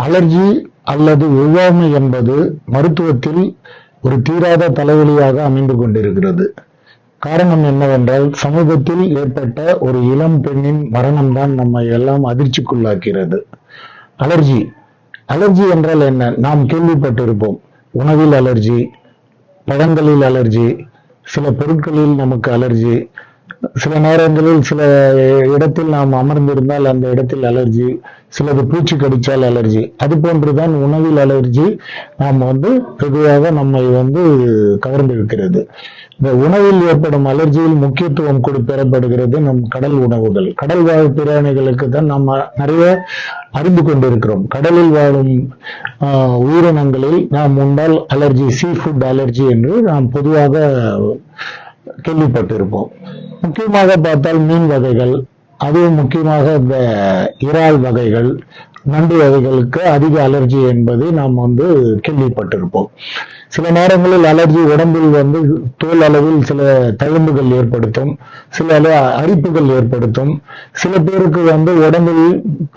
Allergy அல்லது ஒவ்வாமை என்பது மருத்துவத்தில் ஒரு தீராத தலைவலியாக அமைந்து கொண்டிருக்கிறது. காரணம் என்னவென்றால் சமூகத்தில் ஏற்பட்ட ஒரு இளம் பெண்ணின் மரணம்தான் நம்மை எல்லாம் அதிர்ச்சிக்குள்ளாக்கிறது. அலர்ஜி. அலர்ஜி என்றால் என்ன? நாம் கேள்விப்பட்டிருப்போம். உணவில் அலர்ஜி பழங்களில் அலர்ஜி சில பொருட்களில் நமக்கு அலர்ஜி சில நேரங்களில் சில இடத்தில் நாம் அமர்ந்திருந்தால் அந்த இடத்தில் அலர்ஜி சிலது பூச்சி கடிச்சால் அலர்ஜி அது போன்றுதான் உணவில் அலர்ஜி நாம் வந்து பொதுவாக நம்மை வந்து கவர்ந்திருக்கிறது இந்த உணவில் ஏற்படும் அலர்ஜியில் முக்கியத்துவம் கொடு பெறப்படுகிறது நம் கடல் உணவுகள். கடல் வாழ் பிராணிகளுக்கு தான் நம்ம நிறைய அறிந்து கொண்டிருக்கிறோம். கடலில் வாழும் ஆஹ், உயிரினங்களில் நாம் உண்டால் அலர்ஜி சீ ஃபுட் அலர்ஜி என்று நாம் பொதுவாக கேள்விப்பட்டிருப்போம். முக்கியமாக பார்த்தால் மீன் வகைகள் அதுவும் முக்கியமாக இந்த இறால் வகைகள் நண்டு வகைகளுக்கு அதிக அலர்ஜி என்பதை நாம் வந்து கேள்விப்பட்டிருப்போம். சில நேரங்களில் அலர்ஜி உடம்பில் வந்து தோல் அளவில் சில தழும்புகள் ஏற்படுத்தும் சில அரிப்புகள் ஏற்படுத்தும். சில பேருக்கு வந்து உடம்பில்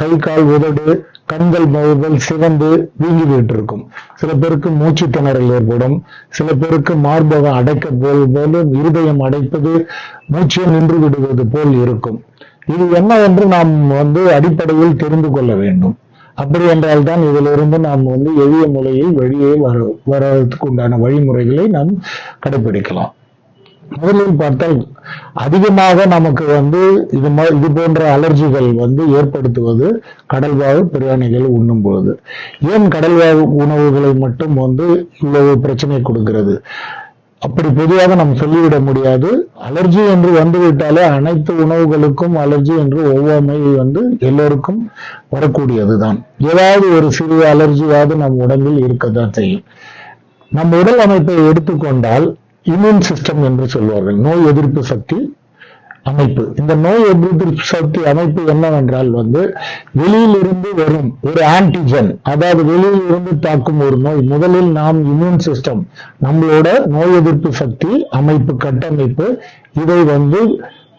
கை கால் உதடு கண்கள் முதல் சிவந்து வீங்கி விட்டிருக்கும் சில பேருக்கு மூச்சு திணறல் ஏற்படும். சில பேருக்கு மார்பகம் அடைக்க போல் போல இருதயம் அடைப்பது மூச்சு நின்று விடுவது போல் இருக்கும். இது என்னவென்று நாம் வந்து அடிப்படையில் தெரிந்து கொள்ள வேண்டும். அப்படி என்றால் தான் இதிலிருந்து நாம் வந்து எளிய முறையில் வெளியே வர வர்றதுக்கு உண்டான வழிமுறைகளை நாம் கடைபிடிக்கலாம் முதலில் பார்த்தால் அதிகமாக நமக்கு வந்து இது மா- இது போன்ற அலர்ஜிகள் வந்து ஏற்படுத்துவது கடல்வாழ் பிராணிகள் உண்ணும் பொழுது. ஏன் கடல்வாழ் உணவுகளை மட்டும் வந்து இவ்வளவு பிரச்சனை கொடுக்கிறது? அப்படி பொதுவாக நாம் சொல்லிவிட முடியாது. அலர்ஜி என்று வந்துவிட்டாலே அனைத்து உணவுகளுக்கும் அலர்ஜி என்று ஒவ்வாமை வந்து எல்லோருக்கும் வரக்கூடியதுதான். ஏதாவது ஒரு சிறிய அலர்ஜியாவது நம் உடம்பில் இருக்கத்தான் செய்யும். நம் உடல் அமைப்பை எடுத்துக்கொண்டால் இம்யூன் சிஸ்டம் என்று சொல்வார்கள். நோய் எதிர்ப்பு சக்தி அமைப்பு. இந்த நோய் எதிர்ப்பு சக்தி அமைப்பு என்னவென்றால் வந்து வெளியிலிருந்து வரும் ஒரு ஆன்டிஜன் அதாவது வெளியில் இருந்து தாக்கும் ஒரு நோய் முதலில் நாம் இம்யூன் சிஸ்டம் நம்மளோட நோய் எதிர்ப்பு சக்தி அமைப்பு கட்டமைப்பு இதை வந்து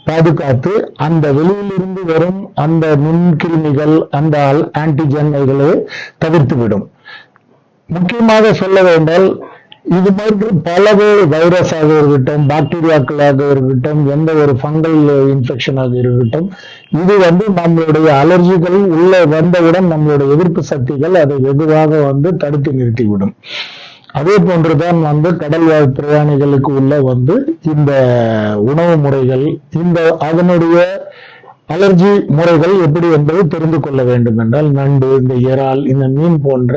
பாதுகாத்து அந்த வெளியிலிருந்து வரும் அந்த நுண்கிருமிகள் அந்த ஆன்டிஜன்களை தவிர்த்து விடும் முக்கியமாக சொல்ல வேண்டால் இது மாதிரி பல வைரஸாக இருக்கட்டும் பாக்டீரியாக்களாக இருக்கட்டும் எந்த ஒரு ஃபங்கல் இன்ஃபெக்ஷனாக இருக்கட்டும் இது வந்து நம்மளுடைய அலர்ஜிகள் உள்ள வந்தவுடன் நம்மளுடைய எதிர்ப்பு சக்திகள் அதை வெகுவாக வந்து தடுத்து நிறுத்திவிடும். அதே போன்றுதான் வந்து கடல் வாழ் பிரயாணிகளுக்கு உள்ள வந்து இந்த உணவு முறைகள் இந்த அதனுடைய அலர்ஜி முறைகள் எப்படி என்பதை தெரிந்து கொள்ள வேண்டும் என்றால் நண்டு இந்த இறால் இந்த மீன் போன்ற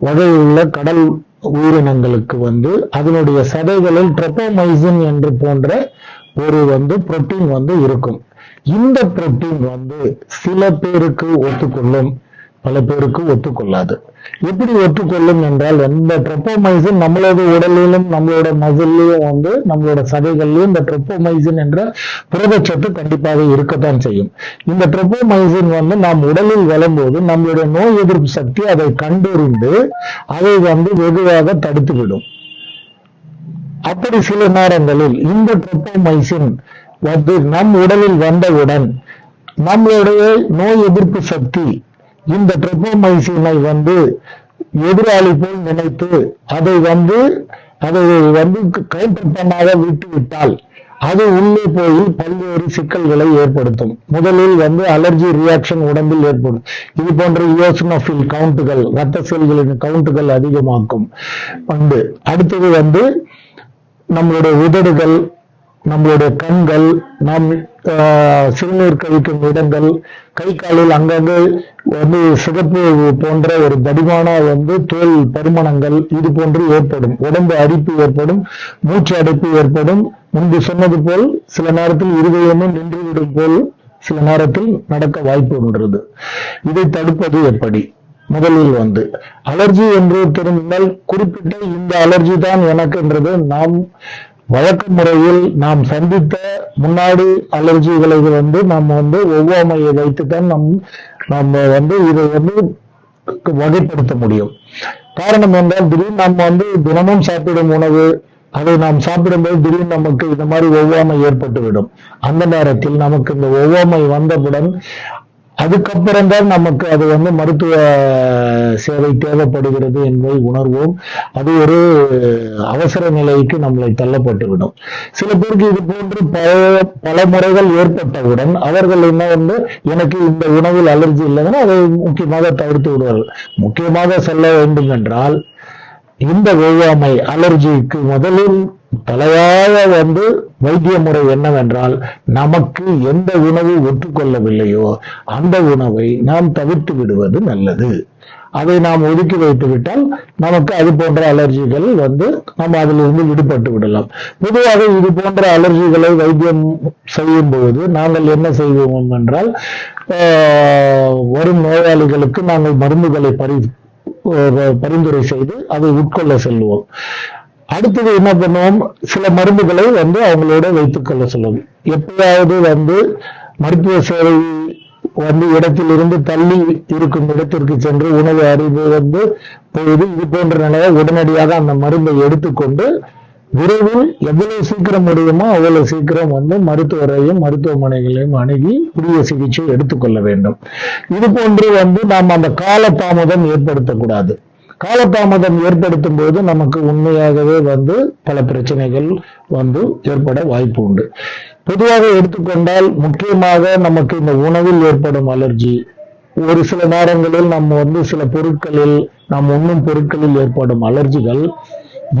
வகையுள்ள கடல் உயிரினங்களுக்கு வந்து அதனுடைய சதைகளில் ட்ரெப்போமைசின் என்று போன்ற ஒரு வந்து புரோட்டீன் வந்து இருக்கும். இந்த புரோட்டீன் வந்து சில பேருக்கு ஒத்துக்கொள்ளும். பல பேருக்கு ஒத்துக்கொள்ளாது. எப்படி ஒத்துக்கொள்ளும் என்றால் இந்த ட்ரெப்போமைசின் நம்மளோட உடலிலும் நம்மளோட மசிலையும் வந்து நம்மளோட சதைகள்லையும் இந்த ட்ரெப்போமைசின் என்ற புரதச்சத்து கண்டிப்பாக இருக்கத்தான் செய்யும். இந்த ட்ரெப்போமைசின் வந்து நாம் உடலில் வளரும்போது நம்மளுடைய நோய் எதிர்ப்பு சக்தி அதை கண்டறிந்து அதை வந்து வெகுவாக தடுத்துவிடும். அப்படி சில நேரங்களில் இந்த ட்ரெப்போமைசின் வந்து நம் உடலில் வந்தவுடன் நம்மளுடைய நோய் எதிர்ப்பு சக்தி இந்த ட்ரெப்போமைசினை வந்து எதிராளி போல் நினைத்து அதை வந்து அதை வந்து கவுண்டர் பண்ணாத விட்டு விட்டால் அது உள்ளே போய் பல்வேறு சிக்கல்களை ஏற்படுத்தும். முதலில் வந்து அலர்ஜி ரியாக்ஷன் உடம்பில் ஏற்படும். இது போன்ற யோசனோஃபில் கவுண்டுகள் ரத்த செல்களின் கவுண்டுகள் அதிகமாக்கும். பண்டு. அடுத்தது வந்து நம்மளுடைய உதடுகள் நம்மளுடைய கண்கள் நாம் ஆஹ், சிறுநீர் கழிக்கும் இடங்கள் கை காலில் அங்கங்கே வந்து சிகப்பு போன்ற ஒரு தடிமான வந்து தோல் பருமணங்கள் இது போன்று ஏற்படும். உடம்பு அரிப்பு ஏற்படும் மூச்சு அடைப்பு ஏற்படும். முன்பு சொன்னது போல் சில நேரத்தில் இருதயமும் நின்றுவிடும் போல் சில நேரத்தில் நடக்க வாய்ப்பு உள்ளது இதை தடுப்பது எப்படி? முதலில் வந்து அலர்ஜி என்று தெரிந்தால் குறிப்பிட்ட இந்த அலர்ஜி தான் எனக்குன்றது நாம் வழக்க முறையில் நாம் சந்தித்த முன்னாடி அலர்ஜிகளை வந்து நம்ம வந்து ஒவ்வாமையை வைத்துத்தான் நம் நம்ம வந்து இதை வந்து வகைப்படுத்த முடியும். காரணம் என்றால் திடீர்னு நம்ம வந்து தினமும் சாப்பிடும் உணவு அதை நாம் சாப்பிடும்போது திடீர்னு நமக்கு இந்த மாதிரி ஒவ்வாமை ஏற்பட்டுவிடும். அந்த நேரத்தில் நமக்கு இந்த ஒவ்வாமை வந்தவுடன் அதுக்கப்புறம் தான் நமக்கு அது வந்து மருத்துவ சேவை தேவைப்படுகிறது என்பதை உணர்வோம். அது ஒரு அவசர நிலைக்கு நம்மளை தள்ளப்பட்டுவிடும். சில பேருக்கு இது போன்று பல பல முறைகள் ஏற்பட்டவுடன் அவர்கள் என்ன வந்து எனக்கு இந்த உணவில் அலர்ஜி இல்லைன்னா அதை முக்கியமாக தவிர்த்து விடுவார்கள். முக்கியமாக சொல்ல வேண்டும் என்றால் இந்த ஒவ்வாமை அலர்ஜிக்கு முதலில் தலையாக வந்து வைத்திய முறை என்னவென்றால் நமக்கு எந்த உணவு ஒத்துக்கொள்ளவில்லையோ அந்த உணவை நாம் தவிர்த்து விடுவது நல்லது. அதை நாம் ஒதுக்கி வைத்து விட்டால் நமக்கு அது போன்ற அலர்ஜிகள் வந்து நம்ம அதிலிருந்து விடுபட்டு விடலாம். பொதுவாக இது போன்ற அலர்ஜிகளை வைத்தியம் செய்யும் போது நாங்கள் என்ன செய்வோம் என்றால் வரும் நோயாளிகளுக்கு நாங்கள் மருந்துகளை பரி பரிந்துரை செய்து அதை உட்கொள்ள செல்வோம். அடுத்தது என்ன பண்ணுவோம்? சில மருந்துகளை வந்து அவங்களோட வைத்துக்கொள்ள சொல்லுது எப்பயாவது வந்து மருத்துவ சேவை வந்து இடத்திலிருந்து தள்ளி இருக்கும் இடத்திற்கு சென்று உணவு அறிவு வந்து பொழுது இது போன்ற நிலையை உடனடியாக அந்த மருந்தை எடுத்துக்கொண்டு விரைவில் எவ்வளவு சீக்கிரம் முடியுமோ அவ்வளவு சீக்கிரம் வந்து மருத்துவரையும் மருத்துவமனைகளையும் அணுகி உரிய சிகிச்சை எடுத்துக்கொள்ள வேண்டும். இது போன்று வந்து நாம் அந்த கால தாமதம் ஏற்படுத்தக்கூடாது. காலதாமதம் ஏற்படுத்தும் போது நமக்கு உண்மையாகவே வந்து பல பிரச்சனைகள் வந்து ஏற்பட வாய்ப்பு உண்டு. பொதுவாக எடுத்துக்கொண்டால் முக்கியமாக நமக்கு இந்த உணவில் ஏற்படும் அலர்ஜி. ஒரு சில நேரங்களில் நம்ம வந்து சில பொருட்களில் நாம் உண்ணும் பொருட்களில் ஏற்படும் அலர்ஜிகள்.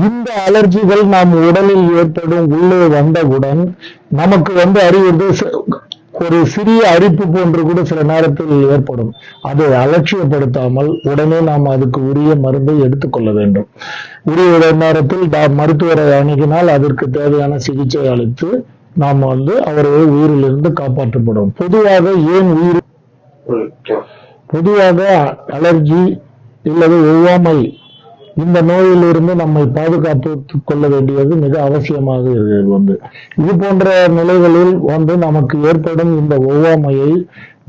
இந்த அலர்ஜிகள் நாம் உடலில் ஏற்படும் உள்ளே வந்தவுடன் நமக்கு வந்து அறிவுறுது ஒரு சிறிய அரிப்பு போன்று கூட சில நேரத்தில் ஏற்படும். அதை அலட்சியப்படுத்தாமல் உடனே நாம் அதுக்கு உரிய மருந்தை எடுத்துக்கொள்ள வேண்டும். உரிய நேரத்தில் மருத்துவரை அணுகினால் அதற்கு தேவையான சிகிச்சை அளித்து நாம் வந்து அவரை உயிரிலிருந்து காப்பாற்றப்படும். பொதுவாக ஏன் உயிர் பொதுவாக அலர்ஜி இல்லது ஒவ்வாமை இந்த நோயிலிருந்து நம்மை பாதுகாத்து கொள்ள வேண்டியது மிக அவசியமாக இருக்கிறது வந்து. இது போன்ற நிலைகளில் வந்து நமக்கு ஏற்படும் இந்த ஒவ்வாமையை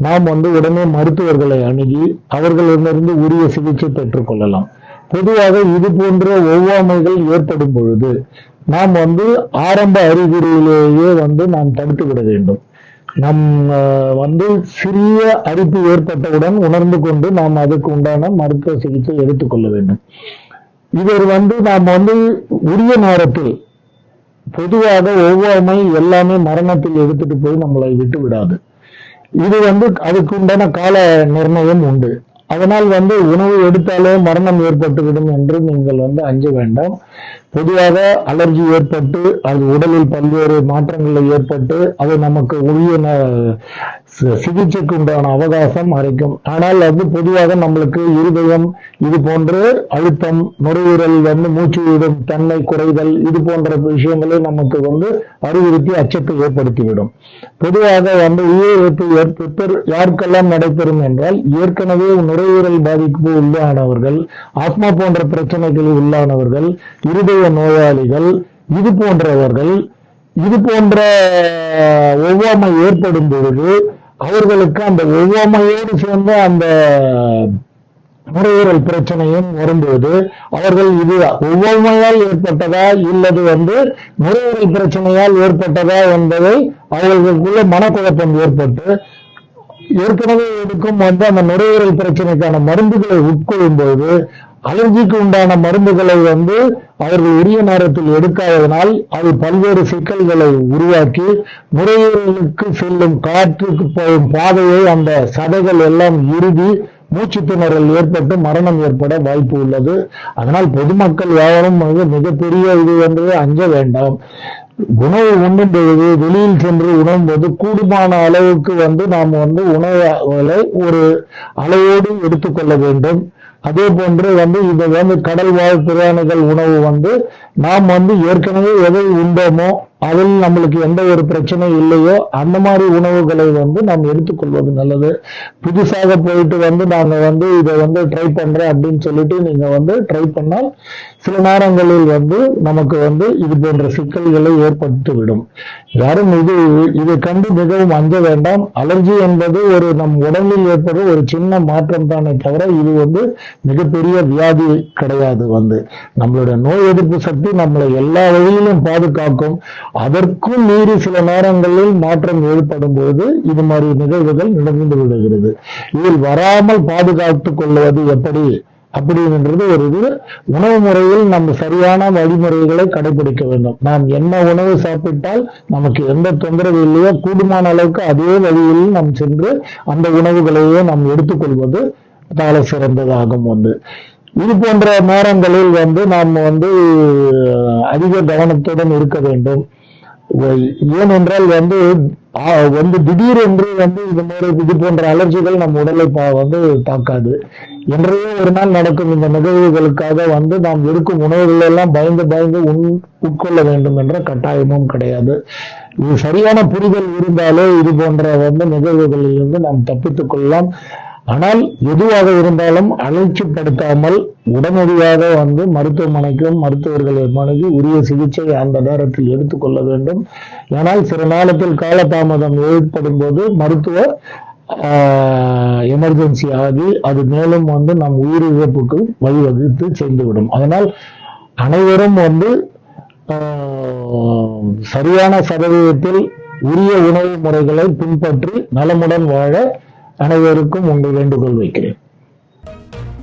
நாம் வந்து உடனே மருத்துவர்களை அணுகி அவர்களிடமிருந்து உரிய சிகிச்சை பெற்றுக் கொள்ளலாம். பொதுவாக இது போன்ற ஒவ்வாமைகள் ஏற்படும் பொழுது நாம் வந்து ஆரம்ப அறிகுறியிலேயே வந்து நாம் தடுத்து விட வேண்டும். நம் வந்து சிறிய அரிப்பு ஏற்பட்டவுடன் உணர்ந்து கொண்டு நாம் அதுக்கு உண்டான மருத்துவ சிகிச்சை எடுத்துக்கொள்ள வேண்டும். இவர் வந்து நாம் வந்து உரிய நேரத்தில் பொதுவாக ஒவ்வாமை எல்லாமே மரணத்தில் எடுத்துட்டு போய் நம்மளை விட்டு விடாது. இது வந்து அதுக்கு உண்டான கால நிர்ணயம் உண்டு. அதனால் வந்து உணவு எடுத்தாலே மரணம் ஏற்பட்டுவிடும் என்று நீங்கள் வந்து அஞ்ச வேண்டாம். பொதுவாக அலர்ஜி ஏற்பட்டு அது உடலில் பல்வேறு மாற்றங்கள் ஏற்பட்டு அது நமக்கு உரிய சிகிச்சைக்கு உண்டான அவகாசம் அரைக்கும் ஆனால் அது பொதுவாக நம்மளுக்கு இருதயம் இது போன்று அழுத்தம் நுரையீரல் வந்து மூச்சு விடும் தன்மை குறைதல் இது போன்ற விஷயங்களை நமக்கு வந்து அறிவுறுத்தி அச்சத்தை ஏற்படுத்திவிடும். பொதுவாக வந்து உயிரிழப்பு ஏற்பட்டு யாருக்கெல்லாம் நடைபெறும் என்றால் ஏற்கனவே நுரையீரல் பாதிப்பு உள்ளானவர்கள் ஆத்மா போன்ற பிரச்சனைகளில் உள்ளானவர்கள் இருதய இருதய நோயாளிகள் இது போன்றவர்கள் இது போன்ற ஒவ்வாமை ஏற்படும் பொழுது அவர்களுக்கு அந்த ஒவ்வாமையோடு சேர்ந்த அந்த நுரையீரல் பிரச்சனையும் வரும்போது அவர்கள் இது ஒவ்வாமையால் ஏற்பட்டதா இல்லது வந்து நுரையீரல் பிரச்சனையால் ஏற்பட்டதா என்பதை அவர்களுக்குள்ள மனக்குழப்பம் ஏற்பட்டு ஏற்கனவே இருக்கும் வந்து அந்த நுரையீரல் பிரச்சனைக்கான மருந்துகளை உட்கொள்ளும் போது அலர்ஜிக்கு உண்டான மருந்துகளை வந்து அவர்கள் உரிய நேரத்தில் எடுக்காததனால் அது பல்வேறு சிக்கல்களை உருவாக்கி நுரையீரலுக்கு செல்லும் காற்றுக்கு போகும் பாதையை அந்த சதைகள் எல்லாம் இறுதி மூச்சு திணறல் ஏற்பட்டு மரணம் ஏற்பட வாய்ப்பு உள்ளது. அதனால் பொதுமக்கள் யாரும் வந்து மிகப்பெரிய இது வந்து அஞ்ச வேண்டாம். உணவு உண்ணும் பொழுது வெளியில் சென்று உணரும்போது கூடுமான அளவுக்கு வந்து நாம் வந்து உணவுகளை ஒரு அளவோடு எடுத்துக்கொள்ள வேண்டும். அதே போன்று வந்து இது வந்து கடல் வாழ் பிராணிகள் உணவு வந்து நாம் வந்து ஏற்கனவே எதை உண்டோமோ அதில் நம்மளுக்கு எந்த ஒரு பிரச்சனை இல்லையோ அந்த மாதிரி உணவுகளை வந்து நாம் எடுத்துக்கொள்வது நல்லது. புதுசாக போயிட்டு வந்து நாங்க வந்து இதை வந்து ட்ரை பண்றேன் அப்படின்னு சொல்லிட்டு நீங்க வந்து ட்ரை பண்ணால் சில நேரங்களில் வந்து நமக்கு வந்து இது போன்ற சிக்கல்களை ஏற்பட்டு விடும் யாரும் இது இதை கண்டு மிகவும் அஞ்ச வேண்டாம். அலர்ஜி என்பது ஒரு நம் உடலில் ஏற்படும் ஒரு சின்ன மாற்றம் தானே தவிர இது வந்து மிகப்பெரிய வியாதி கிடையாது வந்து. நம்மளுடைய நோய் எதிர்ப்பு சக்தி நம்மளை எல்லா வழியிலும் பாதுகாக்கும். அதற்கும் மீறி சில நேரங்களில் மாற்றம் ஏற்படும் போது இது மாதிரி நிகழ்வுகள் நடந்து விடுகிறது. இதில் வராமல் பாதுகாத்துக் கொள்வது எப்படி? அப்படின்றது ஒரு இது. உணவு முறையில் நம்ம சரியான வழிமுறைகளை கடைபிடிக்க வேண்டும். நாம் என்ன உணவு சாப்பிட்டால் நமக்கு எந்த தொந்தரவு இல்லையோ கூடுமான அளவுக்கு அதே வழியில் நாம் சென்று அந்த உணவுகளையே நாம் எடுத்துக்கொள்வது சால சிறந்ததாகும் வந்து. இது போன்ற நேரங்களில் வந்து நாம் வந்து அதிக கவனத்துடன் இருக்க வேண்டும். ஏனென்றால் வந்து வந்து திடீரென்று வந்து இது மாதிரி இது போன்ற அலர்ஜிகள் நம் உடலை பா- வந்து தாக்காது. என்றையோ ஒரு நாள் நடக்கும் இந்த நிகழ்வுகளுக்காக வந்து நாம் இருக்கும் உணவுகள் எல்லாம் பயந்து பயந்து உண் உட்கொள்ள வேண்டும் என்ற கட்டாயமும் கிடையாது. இது சரியான புரிதல் இருந்தாலே இது போன்ற வந்து நிகழ்வுகளில் இருந்து நாம் தப்பித்துக் கொள்ளலாம். ஆனால் எதுவாக இருந்தாலும் அலட்சிப்படுத்தாமல் உடனடியாக வந்து மருத்துவமனைக்கும் மருத்துவர்கள் மனைவி உரிய சிகிச்சை அந்த நேரத்தில் எடுத்துக்கொள்ள வேண்டும். ஏனால் சில நேரத்தில் காலதாமதம் ஏற்படும் போது மருத்துவ எமர்ஜென்சி ஆகி அது மேலும் வந்து நம் உயிரிழப்புக்கு வழிவகுத்து சென்றுவிடும். அதனால் அனைவரும் வந்து சரியான சதவீதத்தில் உரிய உணவு முறைகளை பின்பற்றி நலமுடன் வாழ அனைவருக்கும் உங்கள் வேண்டுகோள் வைக்கிறேன்.